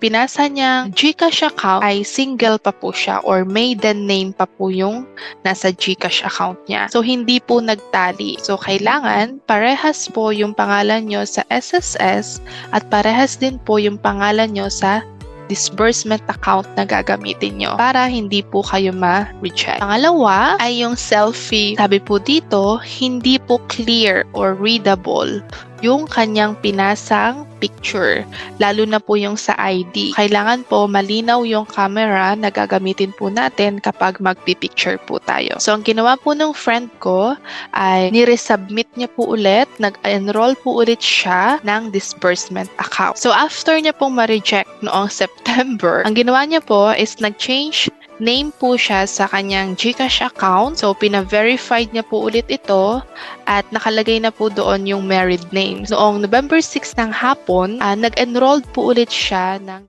pinasa niyang Gcash account ay single pa po siya or maiden name pa po yung nasa Gcash account niya. So, hindi po nagtali. So, kailangan parehas po yung pangalan nyo sa SSS at parehas din po yung pangalan nyo sa disbursement account na gagamitin nyo para hindi po kayo ma-reject. Pangalawa ay yung selfie. Sabi po dito, hindi po clear or readable yung kanyang pinasang picture, lalo na po yung sa ID. Kailangan po malinaw yung camera na gagamitin po natin kapag magpipicture po tayo. So, ang ginawa po ng friend ko ay niresubmit niya po ulit, nag-enroll po ulit siya ng disbursement account. So, after niya pong ma-reject noong September, ang ginawa niya po is nag-change name po siya sa kanyang Gcash account. So, pina-verified niya po ulit ito at nakalagay na po doon yung married name. Noong November 6 ng hapon, ah, nag-enrolled po ulit siya ng